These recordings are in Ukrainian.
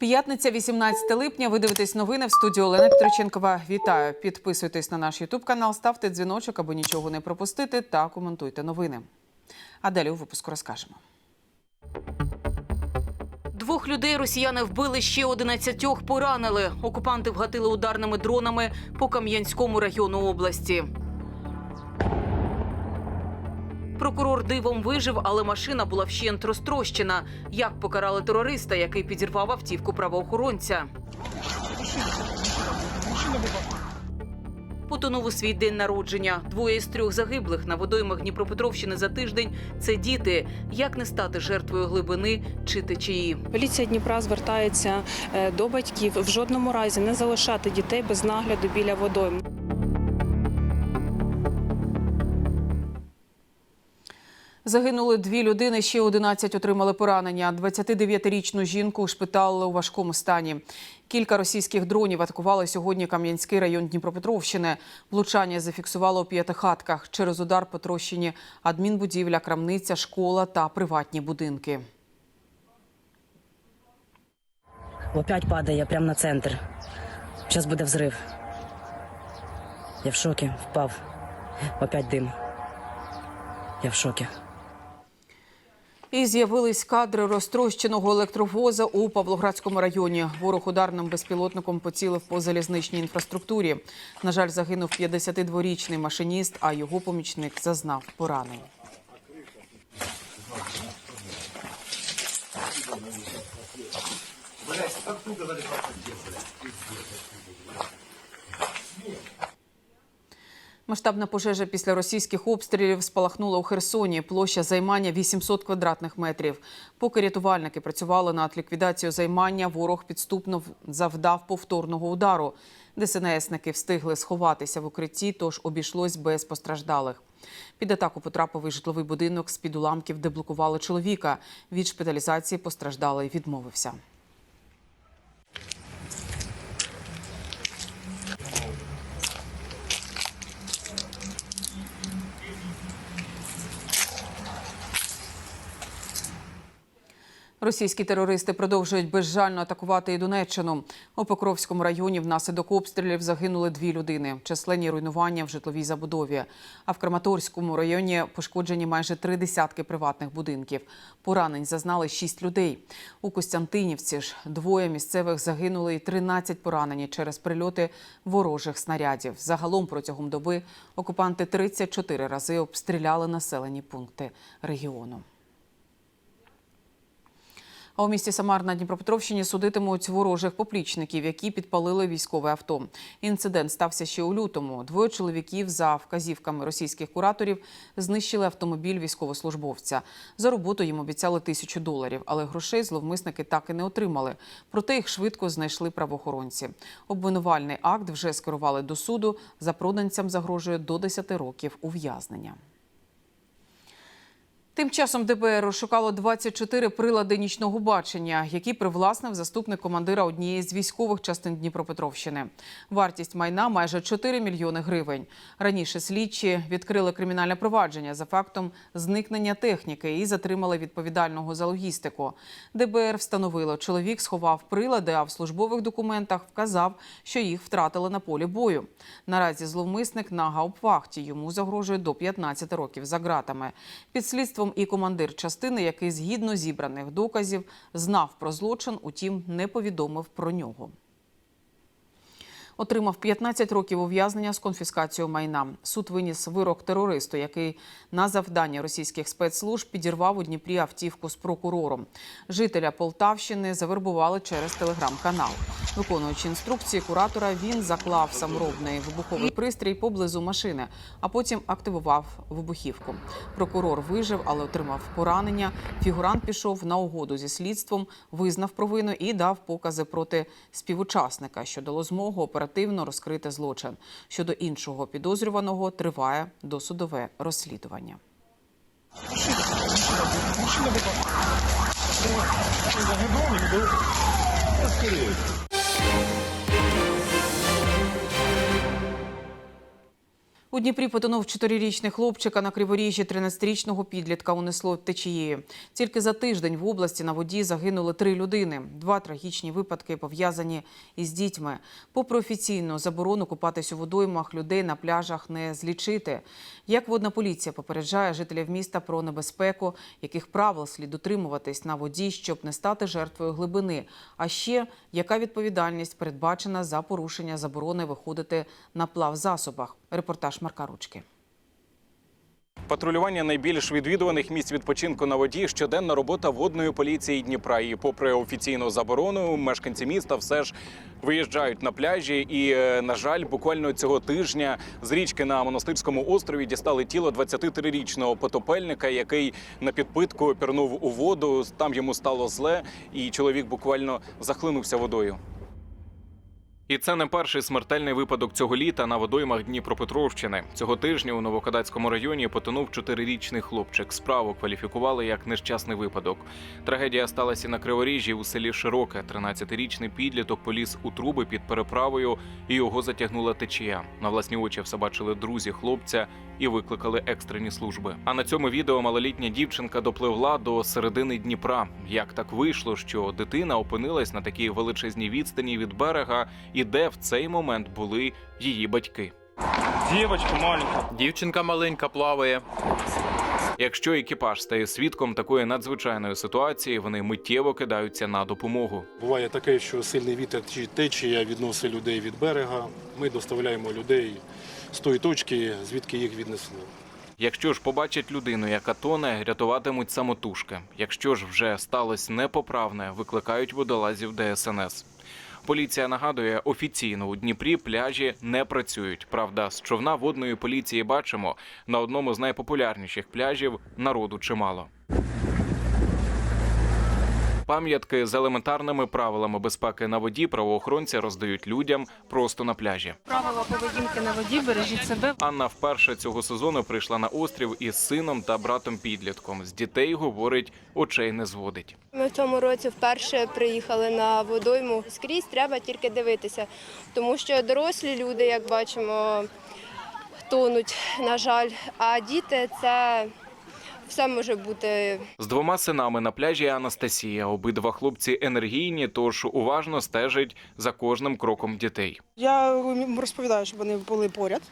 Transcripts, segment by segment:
П'ятниця, 18 липня. Ви дивитесь новини в студії Олена Петроченкова. Вітаю! Підписуйтесь на наш Ютуб канал, ставте дзвіночок, аби нічого не пропустити, та коментуйте новини. А далі у випуску розкажемо. Двох людей росіяни вбили, ще 11 поранили. Окупанти вгатили ударними дронами по Кам'янському району області. Прокурор дивом вижив, але машина була вщент розтрощена. Як покарали терориста, який підірвав автівку правоохоронця? Потонув у свій день народження. Двоє з трьох загиблих на водоймах Дніпропетровщини за тиждень це діти. Як не стати жертвою глибини чи течії? Поліція Дніпра звертається е, до батьків в жодному разі не залишати дітей без нагляду біля водойм. Загинули дві людини, ще 11 отримали поранення. 29-річну жінку шпиталили у важкому стані. Кілька російських дронів атакували сьогодні Кам'янський район Дніпропетровщини. Влучання зафіксувало у п'ятихатках. Через удар потрощені адмінбудівля, крамниця, школа та приватні будинки. Опять падає прямо на центр. Зараз буде взрив. Я в шокі, впав. Опять дим. Я в шокі. І з'явились кадри розтрощеного електровоза у Павлоградському районі. Ворог ударним безпілотником поцілив по залізничній інфраструктурі. На жаль, загинув 52-річний машиніст, а його помічник зазнав поранень. Масштабна пожежа після російських обстрілів спалахнула у Херсоні. Площа займання 800 квадратних метрів. Поки рятувальники працювали над ліквідацією займання, ворог підступно завдав повторного удару. ДСНСники встигли сховатися в укритті, тож обійшлось без постраждалих. Під атаку потрапив житловий будинок. З під уламків деблокували чоловіка. Від шпиталізації постраждалий відмовився. Російські терористи продовжують безжально атакувати і Донеччину. У Покровському районі внаслідок обстрілів загинули дві людини. Численні руйнування в житловій забудові. А в Краматорському районі пошкоджені майже три десятки приватних будинків. Поранень зазнали шість людей. У Костянтинівці ж двоє місцевих загинули і 13 поранені через прильоти ворожих снарядів. Загалом протягом доби окупанти 34 рази обстріляли населені пункти регіону. А у місті Самар на Дніпропетровщині судитимуть ворожих поплічників, які підпалили військове авто. Інцидент стався ще у лютому. Двоє чоловіків за вказівками російських кураторів знищили автомобіль військовослужбовця. За роботу їм обіцяли тисячу доларів, але грошей зловмисники так і не отримали. Проте їх швидко знайшли правоохоронці. Обвинувальний акт вже скерували до суду. Запроданцям загрожує до 10 років ув'язнення. Тим часом ДБР розшукало 24 прилади нічного бачення, які привласнив заступник командира однієї з військових частин Дніпропетровщини. Вартість майна майже 4 мільйони гривень. Раніше слідчі відкрили кримінальне провадження за фактом зникнення техніки і затримали відповідального за логістику. ДБР встановило, чоловік сховав прилади, а в службових документах вказав, що їх втратили на полі бою. Наразі зловмисник на гауптвахті. Йому загрожує до 15 років за ґратами. Під слідством і командир частини, який згідно зібраних доказів знав про злочин, утім не повідомив про нього. Отримав 15 років ув'язнення з конфіскацією майна. Суд виніс вирок терористу, який на завдання російських спецслужб підірвав у Дніпрі автівку з прокурором. Жителя Полтавщини завербували через телеграм-канал. Виконуючи інструкції куратора, він заклав саморобний вибуховий пристрій поблизу машини, а потім активував вибухівку. Прокурор вижив, але отримав поранення. Фігурант пішов на угоду зі слідством, визнав провину і дав покази проти співучасника, що дало змогу оперативно розкрити злочин. Щодо іншого підозрюваного триває досудове розслідування. У У Дніпрі потонув чотирирічний хлопчик, а на Криворіжжі 13-річного підлітка унесло течією. Тільки за тиждень в області на воді загинули три людини. Два трагічні випадки пов'язані із дітьми. Попри офіційну заборону купатись у водоймах, людей на пляжах не злічити. Як водна поліція попереджає жителів міста про небезпеку, яких правил слід дотримуватись на воді, щоб не стати жертвою глибини. А ще яка відповідальність передбачена за порушення заборони виходити на плавзасобах. Репортаж Марка Ручки. Патрулювання найбільш відвідуваних місць відпочинку на воді щоденна робота водної поліції Дніпра. І попри офіційну заборону, мешканці міста все ж виїжджають на пляжі. І, е, на жаль, буквально цього тижня з річки на монастирському острові дістали тіло 23-річного потопельника, який на підпитку пірнув у воду. Там йому стало зле, і чоловік буквально захлинувся водою. І це не перший смертельний випадок цього літа на водоймах Дніпропетровщини. Цього тижня у Новокадацькому районі потонув чотирирічний хлопчик. Справу кваліфікували як нещасний випадок. Трагедія сталася на Криворіжжі у селі Широке. 13-річний підліток поліз у труби під переправою, і його затягнула течія. На власні очі все бачили друзі хлопця і викликали екстрені служби. А на цьому відео малолітня дівчинка допливла до середини Дніпра. Як так вийшло, що дитина опинилась на такій величезній відстані від берега, і де в цей момент були її батьки? Девочка маленькая. Дівчинка маленька плаває. Якщо екіпаж стає свідком такої надзвичайної ситуації, вони миттєво кидаються на допомогу. Буває таке, що сильний вітер чи течія відносить людей від берега. Ми доставляємо людей з тої точки, звідки їх віднесло. Якщо ж побачать людину, яка тоне, рятуватимуть самотужки. Якщо ж вже сталося непоправне, викликають водолазів ДСНС. Поліція нагадує, офіційно у Дніпрі пляжі не працюють. Правда, з човна водної поліції бачимо на одному з найпопулярніших пляжів народу чимало. Пам'ятки з елементарними правилами безпеки на воді правоохоронці роздають людям просто на пляжі. Правила поведінки на воді бережіть себе. Анна вперше цього сезону прийшла на острів із сином та братом підлітком. З дітей говорить, очей не зводить. Ми в цьому році вперше приїхали на водойму. Скрізь треба тільки дивитися, тому що дорослі люди, як бачимо, тонуть, на жаль. А діти це все може бути З двома синами на пляжі Анастасія. Обидва хлопці енергійні, тож уважно стежить за кожним кроком дітей. Я розповідаю, щоб вони були поряд,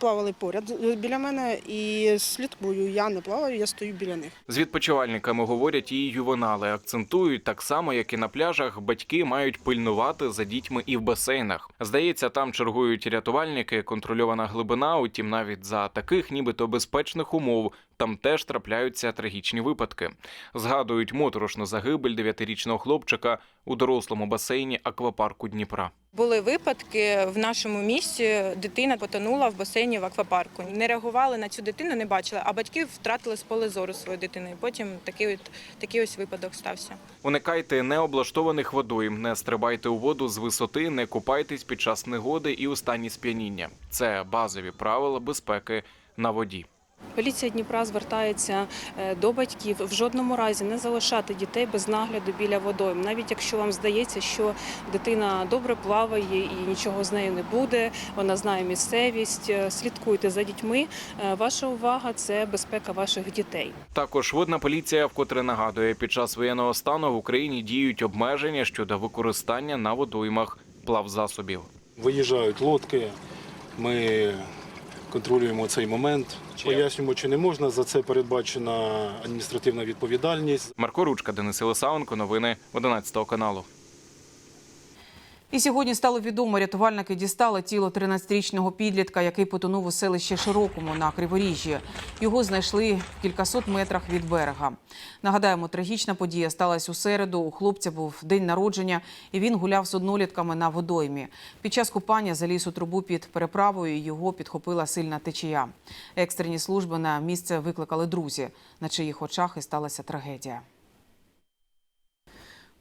плавали поряд біля мене і слідкую. Я не плаваю, я стою біля них. З відпочивальниками говорять і ювенали. Акцентують так само, як і на пляжах. Батьки мають пильнувати за дітьми і в басейнах. Здається, там чергують рятувальники, контрольована глибина. Утім, навіть за таких, нібито безпечних умов, там теж трапляються трагічні випадки. Згадують моторошну загибель дев'ятирічного хлопчика у дорослому басейні аквапарку Дніпра. Були випадки в нашому місті. Дитина потонула в басейні в аквапарку. Не реагували на цю дитину, не бачили, а батьки втратили з поле зору свою дитину. І потім такий от такий ось випадок стався. Уникайте необлаштованих водойм, не стрибайте у воду з висоти, не купайтесь під час негоди і у стані сп'яніння. Це базові правила безпеки на воді. Поліція Дніпра звертається е, до батьків в жодному разі не залишати дітей без нагляду біля водойм. Навіть якщо вам здається, що дитина добре плаває і нічого з нею не буде, вона знає місцевість. е, Слідкуйте за дітьми. Е, Ваша увага це безпека ваших дітей. Також водна поліція вкотре нагадує, під час воєнного стану в Україні діють обмеження щодо використання на водоймах плавзасобів. Виїжджають лодки, ми контролюємо цей момент, пояснюємо, чи не можна. За це передбачена адміністративна відповідальність. Марко Ручка, Денис Єлисаенко, новини 11 каналу. І сьогодні стало відомо, рятувальники дістали тіло 13-річного підлітка, який потонув у селищі Широкому на Криворіжжі. Його знайшли в кількасот метрах від берега. Нагадаємо, трагічна подія сталася у середу. У хлопця був день народження, і він гуляв з однолітками на водоймі. Під час купання заліз у трубу під переправою. і Його підхопила сильна течія. Екстрені служби на місце викликали друзі, на чиїх очах і сталася трагедія.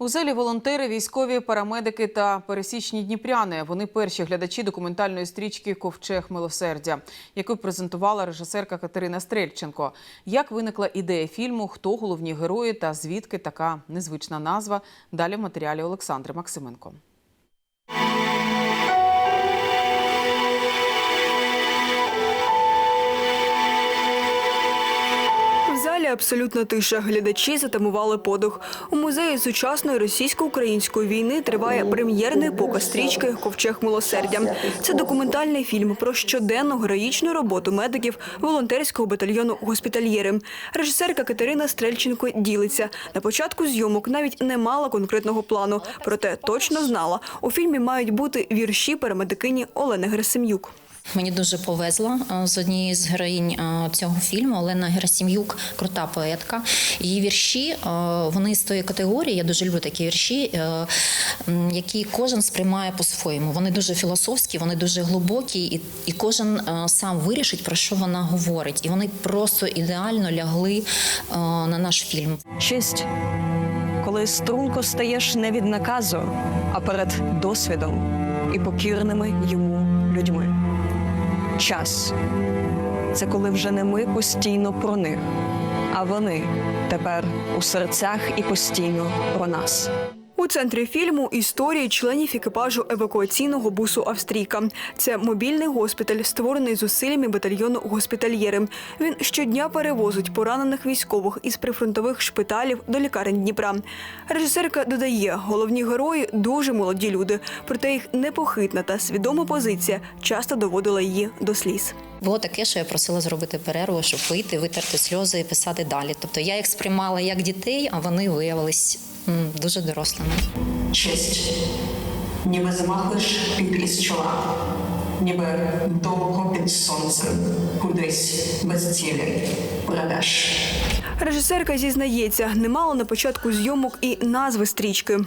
У залі волонтери, військові, парамедики та пересічні дніпряни. Вони перші глядачі документальної стрічки Ковчег милосердя, яку презентувала режисерка Катерина Стрельченко. Як виникла ідея фільму, хто головні герої та звідки така незвична назва? Далі в матеріалі Олександри Максименко. Абсолютна тиша. Глядачі затамували подих. У музеї сучасної російсько-української війни триває прем'єрний показ стрічки Ковчег милосердя. Це документальний фільм про щоденну героїчну роботу медиків волонтерського батальйону госпітальєри. Режисерка Катерина Стрельченко ділиться. На початку зйомок навіть не мала конкретного плану, проте точно знала, у фільмі мають бути вірші парамедикині Олени Герасим'юк. Мені дуже повезло е, з однією з героїнь е, цього фільму. Олена Герасим'юк, крута поетка. Її вірші е, вони з тої категорії. Я дуже люблю такі вірші, які кожен сприймає по-своєму. Вони дуже філософські, вони дуже глибокі, і, і кожен сам вирішить про що вона говорить. І вони просто ідеально лягли на наш фільм. Честь, коли струнко стаєш не від наказу, а перед досвідом і покірними йому. Час це коли вже не ми постійно про них, а вони тепер у серцях і постійно про нас. У центрі фільму історії членів екіпажу евакуаційного бусу Австрійка. Це мобільний госпіталь, створений зусиллями батальйону госпітальєри. Він щодня перевозить поранених військових із прифронтових шпиталів до лікарень Дніпра. Режисерка додає, головні герої дуже молоді люди, проте їх непохитна та свідома позиція часто доводила її до сліз. Було таке, що я просила зробити перерву, щоб вийти, витерти сльози і писати далі. Тобто я їх сприймала як дітей, а вони виявились дуже дорослими. Честь, ніби замахлиш під із чола, ніби довго під сонцем, кудись без цілі бредеш. Режисерка зізнається, немало на початку зйомок і назви стрічки.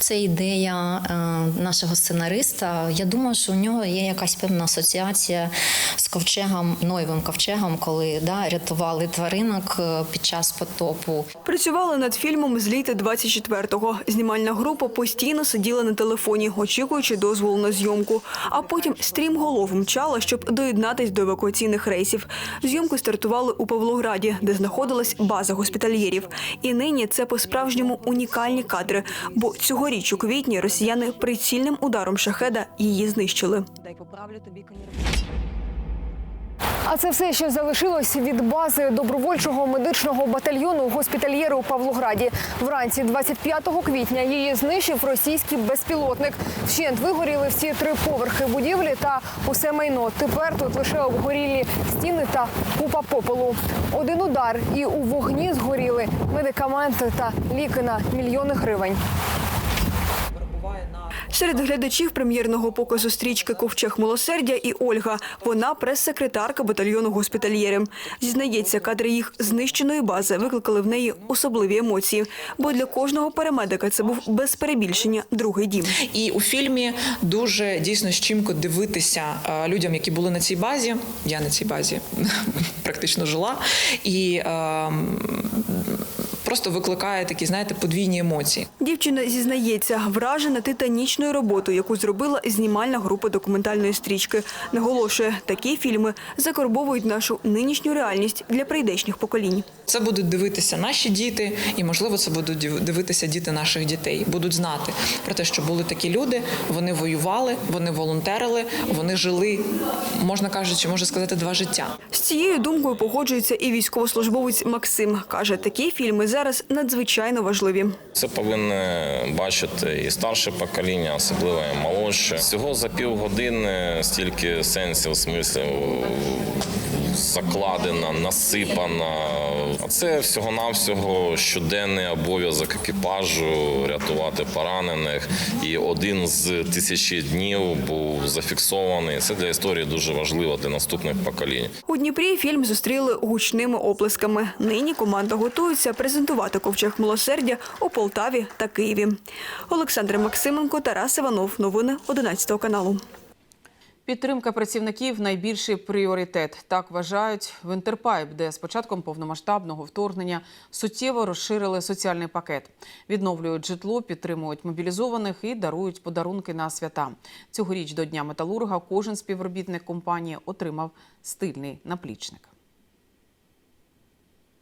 Це ідея е, нашого сценариста. Я думаю, що у нього є якась певна асоціація з ковчегом, Ноєвим ковчегом, коли да, рятували тваринок е, під час потопу. Працювали над фільмом з літа 24-го. Знімальна група постійно сиділа на телефоні, очікуючи дозволу на зйомку. А потім стрімголов мчала, щоб доєднатись до евакуаційних рейсів. Зйомки стартували у Павлограді, де знаходилась база госпітальєрів. І нині це по-справжньому унікальні кадри, бо цьогоріч у квітні росіяни прицільним ударом шахеда її знищили. Дай поправлю тобі А це все, що залишилось від бази добровольчого медичного батальйону госпітальєри у Павлограді. Вранці 25 квітня її знищив російський безпілотник. Вщент вигоріли всі три поверхи будівлі та усе майно. Тепер тут лише обгорілі стіни та купа попелу. Один удар і у вогні згоріли медикаменти та ліки на мільйони гривень. Серед глядачів прем'єрного показу стрічки Ковчег милосердя і Ольга. Вона прес-секретарка батальйону госпітальєри. Зізнається, кадри їх знищеної бази викликали в неї особливі емоції. Бо для кожного парамедика це був без перебільшення другий дім. І у фільмі дуже дійсно щімко дивитися е, людям, які були на цій базі. Я на цій базі практично жила, і е, просто викликає такі, знаєте, подвійні емоції. Дівчина зізнається, вражена титанічною роботою, яку зробила знімальна група документальної стрічки. Наголошує, такі фільми закорбовують нашу нинішню реальність для прийдешніх поколінь. Це будуть дивитися наші діти, і можливо, це будуть дивитися діти наших дітей. Будуть знати про те, що були такі люди. Вони воювали, вони волонтерили, вони жили, можна кажучи, можна сказати, два життя. З цією думкою погоджується і військовослужбовець Максим. Каже, такі фільми зараз надзвичайно важливі. Це повинне бачити і старше покоління, особливо і молодше. Всього за півгодини стільки сенсів, смислів закладено, насипано. А це всього-навсього щоденний обов'язок екіпажу рятувати поранених. І один з тисячі днів був зафіксований. Це для історії дуже важливо для наступних поколінь. У Дніпрі фільм зустріли гучними оплесками. Нині команда готується презентувати ковчег милосердя у Полтаві та Києві. Олександр Максименко, Тарас Іванов. Новини 11 каналу. Підтримка працівників найбільший пріоритет. Так вважають в Інтерпайп, де з початком повномасштабного вторгнення суттєво розширили соціальний пакет. Відновлюють житло, підтримують мобілізованих і дарують подарунки на свята. Цьогоріч до Дня металурга кожен співробітник компанії отримав стильний наплічник.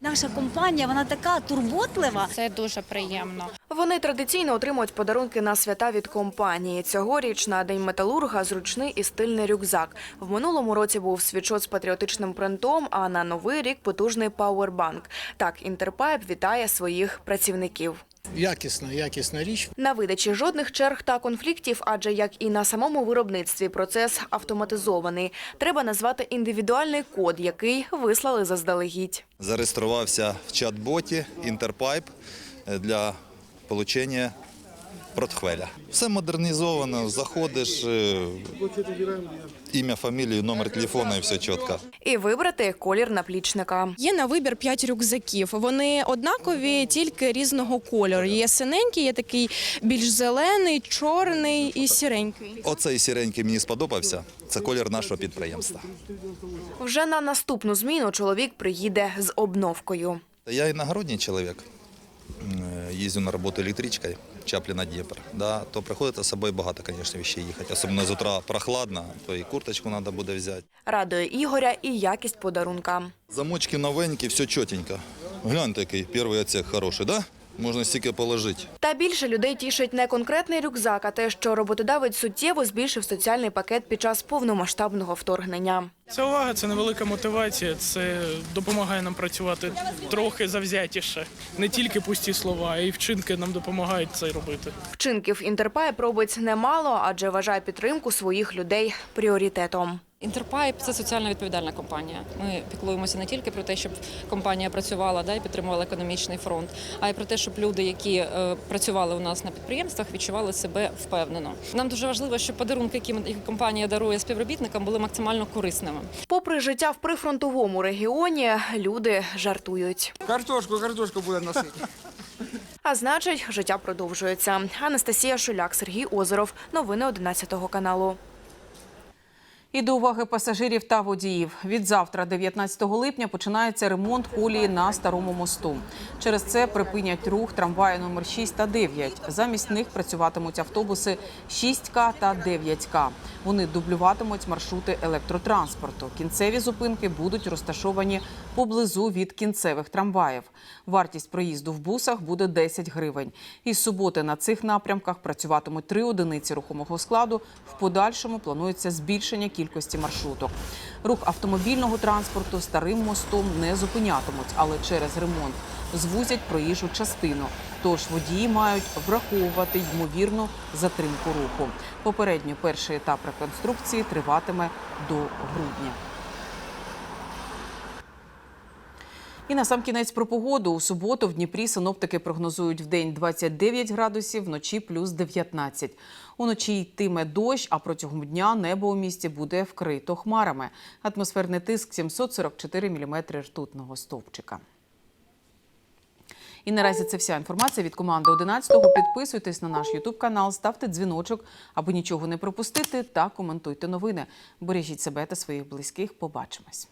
Наша компанія вона така турботлива. Це дуже приємно. Вони традиційно отримують подарунки на свята від компанії. Цьогоріч на День металурга зручний і стильний рюкзак. В минулому році був свічот з патріотичним принтом, а на новий рік потужний пауербанк. Так, Інтерпайп вітає своїх працівників. Якісна, якісна річ. На видачі жодних черг та конфліктів, адже як і на самому виробництві процес автоматизований. Треба назвати індивідуальний код, який вислали заздалегідь. Зареєструвався в чат-боті Інтерпайп для отримання портфеля. Все модернізовано, заходиш, е, ім'я, фамілію, номер телефону і все чітко. І вибрати колір наплічника. Є на вибір 5 рюкзаків. Вони однакові, тільки різного кольору. Є синенький, є такий більш зелений, чорний і сіренький. Оцей сіренький мені сподобався. Це колір нашого підприємства. Вже на наступну зміну чоловік приїде з обновкою. Я іногородній чоловік. Їздю на роботу електричкою, Чапліна Дніпр. Да, то приходиться з собою багато, звісно, вещей їхати. Особливо з утра прохладно, то і курточку треба буде взяти. Радує Ігоря і якість подарунка. Замочки новенькі, все чотенько. Гляньте, який перший отсек хороший, да? Можна стільки положити. Та більше людей тішить не конкретний рюкзак, а те, що роботодавець суттєво збільшив соціальний пакет під час повномасштабного вторгнення. Це увага, це невелика мотивація. Це допомагає нам працювати трохи завзятіше. Не тільки пусті слова, а й вчинки нам допомагають це робити. Вчинків Інтерпайп робить немало, адже вважає підтримку своїх людей пріоритетом. Інтерпайп це соціально відповідальна компанія. Ми піклуємося не тільки про те, щоб компанія працювала да, і підтримувала економічний фронт, а й про те, щоб люди, які е, працювали у нас на підприємствах, відчували себе впевнено. Нам дуже важливо, щоб подарунки, які компанія дарує співробітникам, були максимально корисними. Попри життя в прифронтовому регіоні, люди жартують. Картошку, картошку буде носити. А значить, життя продовжується. Анастасія Шуляк, Сергій Озеров. Новини 11 каналу. І до уваги пасажирів та водіїв. Від завтра, 19 липня, починається ремонт колії на старому мосту. Через це припинять рух трамваї номер 6 та 9. Замість них працюватимуть автобуси 6К та 9К. Вони дублюватимуть маршрути електротранспорту. Кінцеві зупинки будуть розташовані поблизу від кінцевих трамваїв. Вартість проїзду в бусах буде 10 гривень. Із суботи на цих напрямках працюватимуть три одиниці рухомого складу. В подальшому планується збільшення кількості маршруток. Рух автомобільного транспорту старим мостом не зупинятимуть, але через ремонт звузять проїжджу частину. Тож водії мають враховувати ймовірну затримку руху. Попередньо перший етап реконструкції триватиме до грудня. І на сам кінець про погоду. У суботу в Дніпрі синоптики прогнозують в день 29 градусів, вночі плюс 19. Уночі йтиме дощ, а протягом дня небо у місті буде вкрито хмарами. Атмосферний тиск 744 міліметри ртутного стовпчика. І наразі це вся інформація від команди 11-го. Підписуйтесь на наш Ютуб канал, ставте дзвіночок, аби нічого не пропустити, та коментуйте новини. Бережіть себе та своїх близьких. Побачимось.